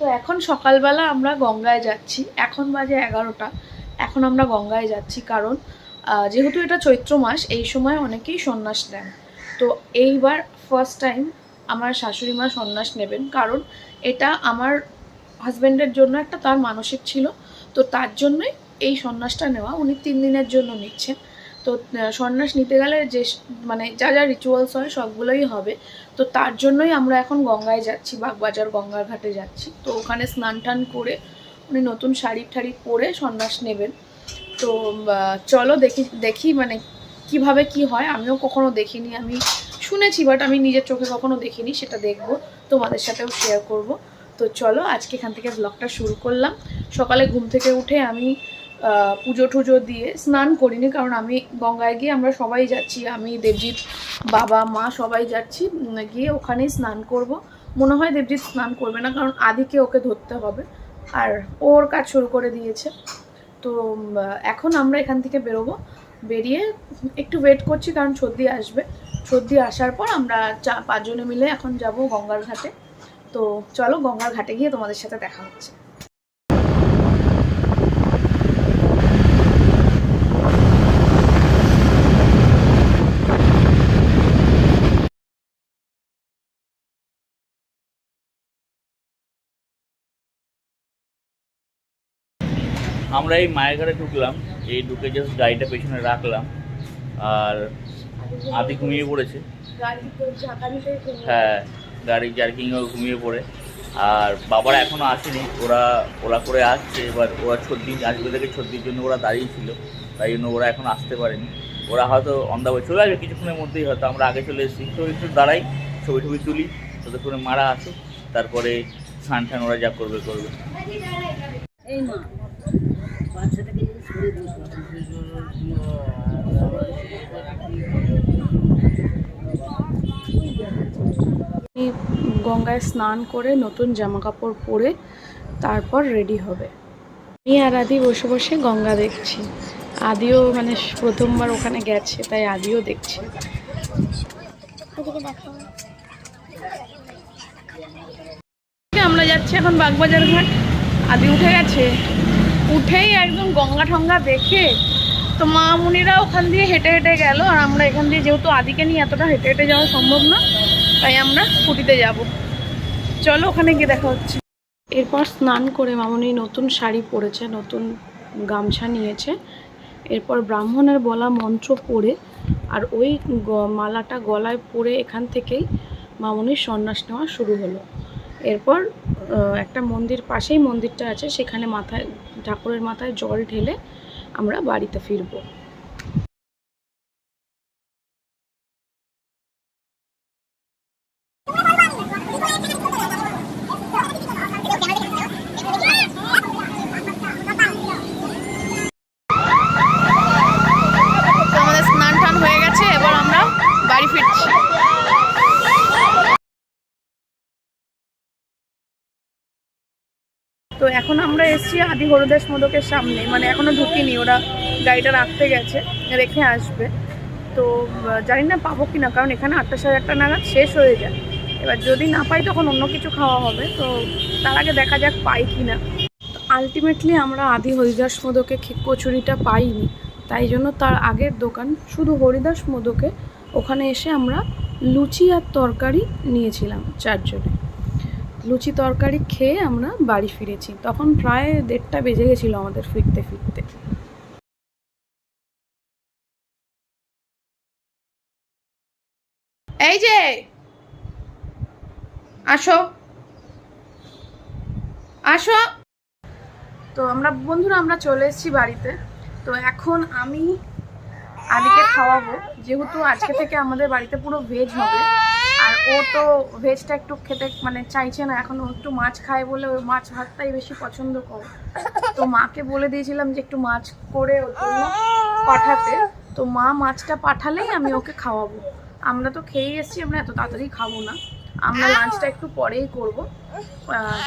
তো এখন সকালবেলা আমরা গঙ্গায় যাচ্ছি। এখন বাজে এগারোটা। এখন আমরা গঙ্গায় যাচ্ছি কারণ যেহেতু এটা চৈত্র মাস, এই সময় অনেকেই সন্ন্যাস নেন। তো এইবার ফার্স্ট টাইম আমার শাশুড়ি মা সন্ন্যাস নেবেন কারণ এটা আমার হাজব্যান্ডের জন্য একটা, তার মানসিক ছিল। তো তার জন্যই এই সন্ন্যাসটা নেওয়া। উনি তিন দিনের জন্য নিচ্ছেন। তো সন্ন্যাস নিতে গেলে যে মানে যা যা রিচুয়ালস হয় সবগুলোই হবে। তো তার জন্যই আমরা এখন গঙ্গায় যাচ্ছি, বাগবাজার গঙ্গার ঘাটে যাচ্ছি। তো ওখানে স্নান টান করে উনি নতুন শাড়ি ঠাড়ি পরে সন্ন্যাস নেবেন। তো চলো দেখি দেখি মানে কীভাবে কি হয়। আমিও কখনো দেখিনি, আমি শুনেছি বাট আমি নিজের চোখে কখনো দেখিনি, সেটা দেখব। তোমাদের সাথেও শেয়ার করব। তো চলো আজকে এখান থেকে ব্লগটা শুরু করলাম। সকালে ঘুম থেকে উঠে আমি পুজো টুজো দিয়ে স্নান করিনি, কারণ আমি গঙ্গায় গিয়ে আমরা সবাই যাচ্ছি, আমি, দেবজিৎ বাবা, মা সবাই যাচ্ছি গিয়ে ওখানেই স্নান করব। মনে হয় দেবজিৎ স্নান করবে না, কারণ আদিকে ওকে ধরতে হবে, আর ওর কাজ শুরু করে দিয়েছে। তো এখন আমরা এখান থেকে বেরোবো, বেরিয়ে একটু ওয়েট করছি, কারণ সর্দি আসবে। সর্দি আসার পর আমরা চা, পাঁচজনে মিলে এখন যাব গঙ্গার ঘাটে। তো, চলো গঙ্গার ঘাটে গিয়ে তোমাদের সাথে দেখা হচ্ছে। আমরা এই মায়ের ঘরে ঢুকলাম, এই ঢুকে জাস্ট গাড়িটা পেছনে রাখলাম, আর আদি ঘুমিয়ে পড়েছে। হ্যাঁ গাড়ি জার্কিংও ঘুমিয়ে পড়ে। আর বাবারা এখনও আসেনি, ওরা ওরা করে আসছে, এবার ওরা ছর্দি আসবে থেকে ছর্দির জন্য ওরা দাঁড়িয়ে ছিল, তাই জন্য ওরা এখন আসতে পারেনি। ওরা হয়তো অন দ্য চলে আসবে কিছুক্ষণের মধ্যেই হয়তো, আমরা আগে চলে এসেছি। তো একটু দাঁড়াই, ছবি টবি তুলি ততক্ষণে মারা আসুক, তারপরে স্নান টান ওরা যা করবে করবে। এই মা বাচ্চাটাকে যদি সরে দিস এই গঙ্গায় স্নান করে নতুন জামা কাপড় পরে তারপর রেডি হবে। আমি আর আদি বসে বসে গঙ্গা দেখছি। আদিও মানে প্রথমবার ওখানে গেছে তাই আদিও দেখছে। আমরা যাচ্ছি এখন বাগবাজার ঘাট। আদি উঠে গেছে। উঠেই একদম গঙ্গা ঠঙ্গা দেখে তো মা মুনিরা ওখান দিয়ে হেঁটে হেঁটে গেল। আর আমরা এখান দিয়ে যেহেতু আদিকে নিয়ে এতটা হেঁটে হেঁটে যাওয়া সম্ভব না, তাই আমরা স্কুটিতে যাব। চলো ওখানে গিয়ে দেখা হচ্ছে। এরপর স্নান করে মামনি নতুন শাড়ি পরেছে, নতুন গামছা নিয়েছে। এরপর ব্রাহ্মণের বলা মন্ত্র পড়ে, আর ওই মালাটা গলায় পরে এখান থেকেই মামনির সন্ন্যাস নেওয়া শুরু হলো। এরপর একটা মন্দির পাশেই মন্দিরটা আছে, সেখানে মাথায় ঠাকুরের মাথায় জল ঢেলে আমরা বাড়িতে ফিরবো তো আমাদের স্নান টান হয়ে গেছে এবার আমরা বাড়ি ফিরছি তো এখন আমরা এসেছি আদি হরদাস মোদকের সামনে। মানে এখনও ঢুকিনি, ওরা গাড়িটা রাখতে গেছে, রেখে আসবে। তো জানি না পাবো কি না কারণ এখানে আটটা সাড়ে আটটা নাগাদ শেষ হয়ে যায়। এবার যদি না পাই তখন অন্য কিছু খাওয়া হবে। তো তার আগে দেখা যাক পাই কি না আলটিমেটলি আমরা আদি হরিদাস মোদকে কচুরিটা পাইনি। তাই জন্য তার আগের দোকান শুধু হরিদাস মোদকে, ওখানে এসে আমরা লুচি আর তরকারি নিয়েছিলাম চারজনে। লুচি তরকারি খেয়ে আমরা বাড়ি ফিরেছি। তখন প্রায় দেড়টা বেজে গেছিল আমাদের ফিরতে ফিরতে। এই যে, আসো। আসো। তো আমরা, বন্ধুরা, আমরা চলে এসেছি বাড়িতে। তো এখন আমি আদিকে খাওয়াবো। যেহেতু আজকে থেকে আমাদের বাড়িতে পুরো ভেজ হবে। ও তো ভেজটা একটু খেতে মানে চাইছে না, এখন একটু মাছ খায় বলে ও মাছ ভাতটাই বেশি পছন্দ করে। তো মাকে বলে দিয়েছিলাম যে একটু মাছ করে ওর জন্য পাঠাতে। তো মা মাছটা পাঠালেই আমি ওকে খাওয়াবো। আমরা তো খেয়েই এসেছি, আমরা এত তাড়াতাড়ি খাব না। আমরা লাঞ্চটা একটু পরেই করব।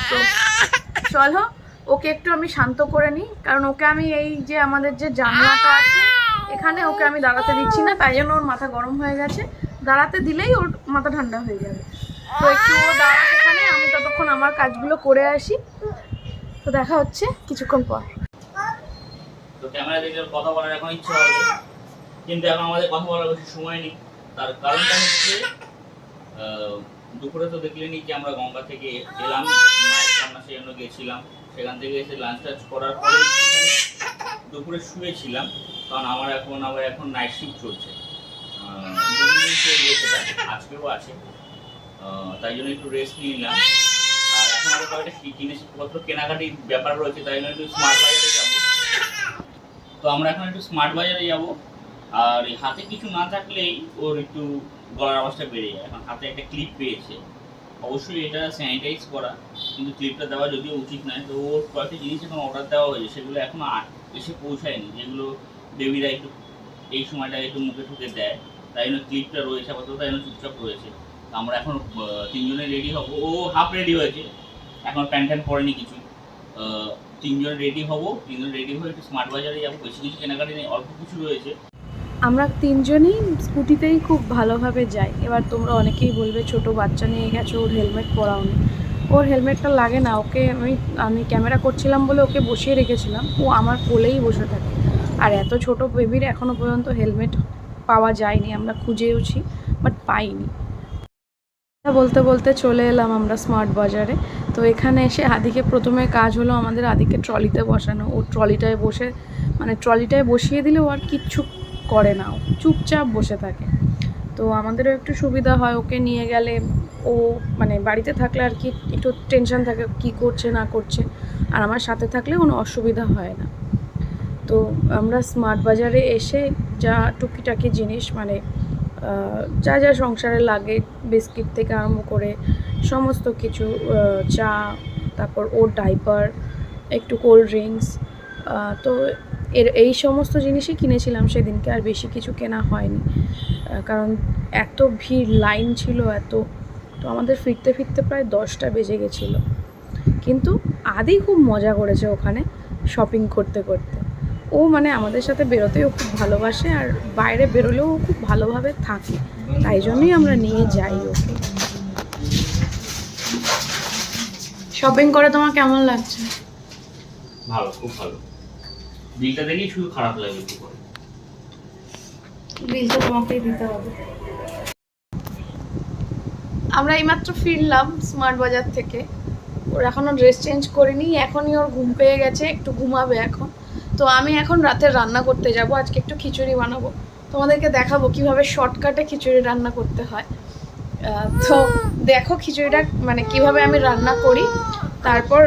তো চলো, ওকে একটু আমি শান্ত করে নিই, কারণ ওকে আমি এই যে আমাদের যে জানলাটা আছে, এখানে ওকে আমি দাঁড়াতে দিচ্ছি না, তাই জন্য ওর মাথা গরম হয়ে গেছে। দাঁড়াতে দিলেই ওর মাথা ঠান্ডা হয়ে যাবে। তো একটু ও দাঁড়াক এখানে, আমি ততক্ষণ আমার কাজগুলো করে আসি। তো দেখা হচ্ছে কিছুক্ষণ পর। তো ক্যামেরা কথা বলার কিন্তু এখন আমাদের কথা বলার সময় নেই। তার কারণটা হচ্ছে দুপুরে তো দেখলেনি যে আমরা গঙ্গা থেকে এলাম সেই জন্য গেছিলাম। সেখান থেকে এসে লাঞ্চ করার পরে দুপুরে শুয়েছিলাম। কারণ আমার এখন আবার এখন নাইট শিফট চলছে। আজকেও আছে। তাই জন্য একটু রেস্ট নিয়ে নিলাম। আর এখন আরও কয়েকটা কি জিনিসপত্র কেনাকাটির ব্যাপার রয়েছে, তাই জন্য একটু স্মার্ট বাজারে যাব। তো আমরা এখন একটু স্মার্ট বাজারে যাব। আর হাতে কিছু না থাকলেই ওর একটু গলার আওয়াজটা বেড়ে যায়। এখন হাতে একটা ক্লিপ পেয়েছে। অবশ্যই এটা স্যানিটাইজ করা, কিন্তু ক্লিপটা দেওয়া যদিও উচিত নয়, তো ওর কয়েকটা জিনিস এখন অর্ডার দেওয়া হয়েছে, সেগুলো এখনও আ- এসে পৌঁছায়নি, যেগুলো বেবিরা একটু এই সময়টা একটু মুখে ঠুকে দেয়। তাই জন্য ক্লিপটা রয়েছে, আপাতত তাই জন্য চুপচাপ রয়েছে। আমরা এখন তিনজনে রেডি হব। ও হাফ রেডি হয়েছে। এখন প্যান্ট ট্যান্ট পরেনি কিছু। তিনজন রেডি হব। তিনজন রেডি হয়ে একটু স্মার্ট বাজারে যাব। বেশি কিছু কেনাকাটি নেই, অল্প কিছু রয়েছে। আমরা তিনজনই স্কুটিতেই খুব ভালোভাবে যাই। এবার তোমরা অনেকেই বলবে, ছোট বাচ্চা নিয়ে গেছো, ওর হেলমেট পরাও নি ওর হেলমেটটা লাগে না। ওকে আমি আমি ক্যামেরা করছিলাম বলে ওকে বসিয়ে রেখেছিলাম। ও আমার কোলেই বসে থাকে। আর এত ছোট বেবির এখনও পর্যন্ত হেলমেট পাওয়া যায়নি, আমরা খুঁজেওছি বাট পাইনি। বলতে বলতে চলে এলাম আমরা স্মার্ট বাজারে। তো এখানে এসে আদিকে প্রথমে কাজ হলো আমাদের আদিকে ট্রলিতে বসানো। ও ট্রলিটায় বসে মানে ট্রলিটায় বসিয়ে দিলে ও আর কিচ্ছু করে না। চুপচাপ বসে থাকে। তো আমাদেরও একটু সুবিধা হয়, ওকে নিয়ে গেলে ও মানে বাড়িতে থাকলে আর কি একটু টেনশন থাকে, কি করছে, না করছে। আর আমার সাথে থাকলে কোনো অসুবিধা হয় না। তো আমরা স্মার্ট বাজারে এসে যা টুকিটাকি জিনিস মানে যা যা সংসারে লাগে, বিস্কিট থেকে আরম্ভ করে সমস্ত কিছু চা, তারপর ওর ডাইপার একটু কোল্ড ড্রিঙ্কস তো এর, এই সমস্ত জিনিসই কিনেছিলাম সেদিনকে, আর বেশি কিছু কেনা হয়নি। কারণ এত ভিড় লাইন ছিল এত, তো আমাদের ফিরতে ফিরতে প্রায় দশটা বেজে গেছিল। কিন্তু আদি খুব মজা করেছে ওখানে শপিং করতে করতে। ও মানে আমাদের সাথে বেরোতেও খুব ভালোবাসে আর বাইরে বেরোলেও ও খুব ভালোভাবে থাকে। তাই জন্যই আমরা নিয়ে যাই ওকে। শপিং করে তোমার কেমন লাগছে? ভালো খুব ভালো। বিলটা দেখেই শুধু খারাপ লাগে একটু করে। বিল তো তোমাকেই দিতে হবে। আমরা এইমাত্র ফিরলাম স্মার্ট বাজার থেকে। ওর এখনও ড্রেস চেঞ্জ করিনি এখনই ওর ঘুম পেয়ে গেছে একটু ঘুমাবে এখন। তো আমি এখন রাতে রান্না করতে যাব, আজকে একটু খিচুড়ি বানাবো। তোমাদেরকে দেখাবো কীভাবে শর্টকাটে খিচুড়ি রান্না করতে হয়। তো দেখো খিচুড়িটা মানে কীভাবে আমি রান্না করি। তারপর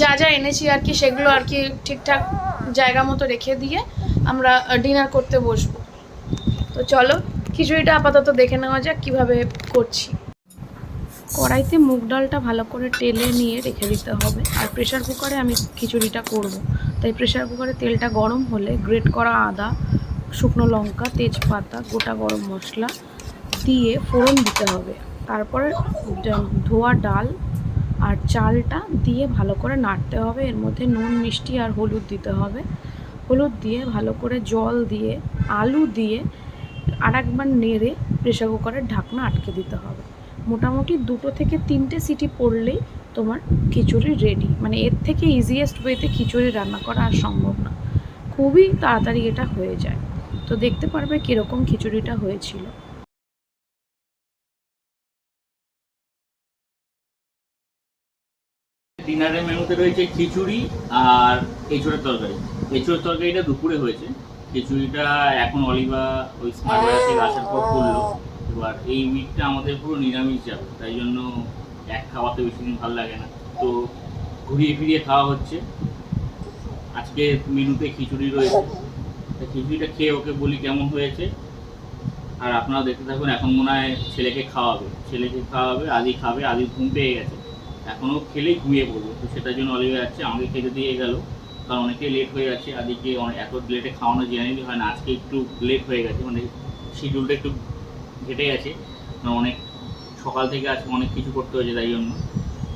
যা যা এনেছি আর কি, সেগুলো আর কি ঠিকঠাক জায়গা মতো রেখে দিয়ে আমরা ডিনার করতে বসবো। তো চলো, খিচুড়িটা আপাতত দেখে নেওয়া যাক কীভাবে করছি। কড়াইতে মুগ ডালটা ভালো করে টেলে নিয়ে রেখে দিতে হবে। আর প্রেশার কুকারে আমি খিচুড়িটা করব। তাই প্রেশার কুকারে তেলটা গরম হলে গ্রেট করা আদা, শুকনো লঙ্কা, তেজপাতা, গোটা গরম মশলা দিয়ে ফোড়ন দিতে হবে। তারপরে ধোয়া ডাল আর চালটা দিয়ে ভালো করে নাড়তে হবে। এর মধ্যে নুন, মিষ্টি আর হলুদ দিতে হবে। হলুদ দিয়ে ভালো করে জল দিয়ে, আলু দিয়ে আর একবার নেড়ে প্রেশার কুকারের ঢাকনা আটকে দিতে হবে। মোটামুটি দুটো থেকে তিনটে সিটি পড়লেই তোমার খিচুড়ি রেডি মানে এর থেকে ইজিয়েস্ট ওয়েতে খিচুড়ি রান্না করা আর সম্ভব না। খুবই তাড়াতাড়ি এটা হয়ে যায়। তো দেখতে পারবে কীরকম খিচুড়িটা হয়েছিল। ডিনারের মেনুতে রয়েছে খিচুড়ি আর এঁচুড়ের তরকারি। এঁচুড়ের তরকারিটা দুপুরে হয়েছে। খিচুড়িটা এখন অলিভা ওই স্মার্ট আসার পর করল এবার এই উইকটা আমাদের পুরো নিরামিষ যাবে, তাই জন্য এক খাওয়াতে বেশি দিন ভালো লাগে না। তো ঘুরিয়ে ফিরিয়ে খাওয়া হচ্ছে। আজকে মেনুতে খিচুড়ি রয়েছে। তো খিচুড়িটা খেয়ে ওকে বলি কেমন হয়েছে। আর আপনারা দেখতে থাকুন, এখন মনে হয় ছেলেকে খাওয়াবে। ছেলেকে খাওয়াবে, আদি খাবে, আদি ঘুম পেয়ে গেছে। এখনও খেলেই ঘুমিয়ে পড়বে। তো সেটার জন্য অলিভে যাচ্ছে, আমাকে খেতে দিয়ে গেল। কারণ অনেকেই লেট হয়ে যাচ্ছে। আদিকে অনেক এত লেটে খাওয়ানো জেনারেলি হয় না। আজকে একটু লেট হয়ে গেছে। মানে শিডিউলটা একটু ঘেটে গেছে অনেক সকাল থেকে আজকে অনেক কিছু করতে হয়েছে তাই জন্য।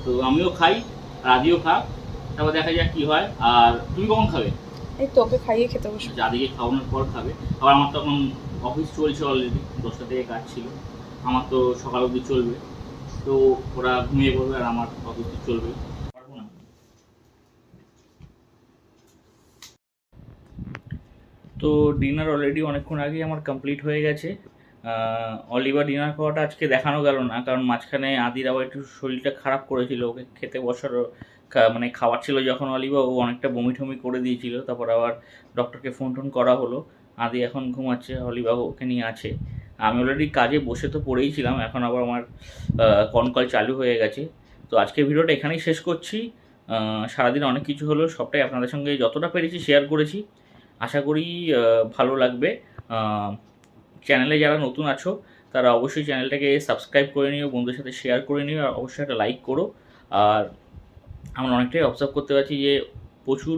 তো আমিও খাই আদিও খা তারপর দেখা যাক কি হয়। আর তুমি কখন খাবে? এই তোকে খাইয়ে খেতে বসবো। আদিকে খাওয়ানোর পর খাবে। আবার আমার তখন অফিস চলছে অলরেডি দশটা থেকে কাজ ছিল। আমার তো সকাল অবধি চলবে। তো ওরা ঘুমিয়ে পড়বে আর আমার অবধি চলবে। পারব না। তো ডিনার অলরেডি অনেকক্ষণ আগে আমার কমপ্লিট হয়ে গেছে। অলিভার ডিনার করাটা আজকে দেখানো গেল না, কারণ মাঝখানে আদির আবার একটু শরীরটা খারাপ করেছিল, ওকে খেতে বসার মানে খাওয়ার ছিল যখন অলিভা, ও অনেকটা বমি টমি করে দিয়েছিল, তারপর আবার ডক্টরকে ফোন টোন করা হলো, আদি এখন ঘুমাচ্ছে, অলিভা ওকে নিয়ে আছে। আমি অলরেডি কাজে বসে তো পড়েই ছিলাম, এখন আবার আমার কনকল চালু হয়ে গেছে। তো আজকে ভিডিওটা এখানেই শেষ করছি। সারাদিন অনেক কিছু হলো, সবটাই আপনাদের সঙ্গে যতটা পেরেছি শেয়ার করেছি। আশা করি ভালো লাগবে। চ্যানেলে যারা নতুন আছো, তারা অবশ্যই চ্যানেলটাকে সাবস্ক্রাইব করে নিও, বন্ধুদের সাথে শেয়ার করে নিও, আর অবশ্যই একটা লাইক করো। আর আমরা অনেকটাই অবজার্ভ করতে পারছি যে প্রচুর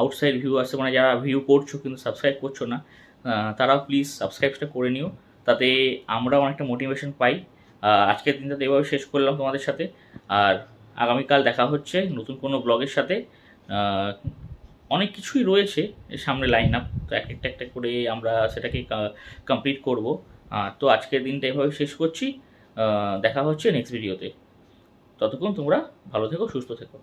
আউটসাইড ভিউ আসছে মানে যারা ভিউ করছ কিন্তু সাবস্ক্রাইব করছ না তারাও প্লিজ সাবস্ক্রাইবটা করে নিও। তাতে আমরা অনেকটা মোটিভেশন পাই। আজকের দিনটা তো এভাবে শেষ করলাম তোমাদের সাথে। আর আগামীকাল দেখা হচ্ছে নতুন কোনো ব্লগের সাথে। অনেক কিছুই রয়েছে সামনে লাইন আপ তো এক একটা একটা করে আমরা সেটাকে কমপ্লিট করব। তো আজকের দিনটা এভাবে শেষ করছি। দেখা হচ্ছে নেক্সট ভিডিওতে ততক্ষণ তোমরা ভালো থেকো, সুস্থ থেকো।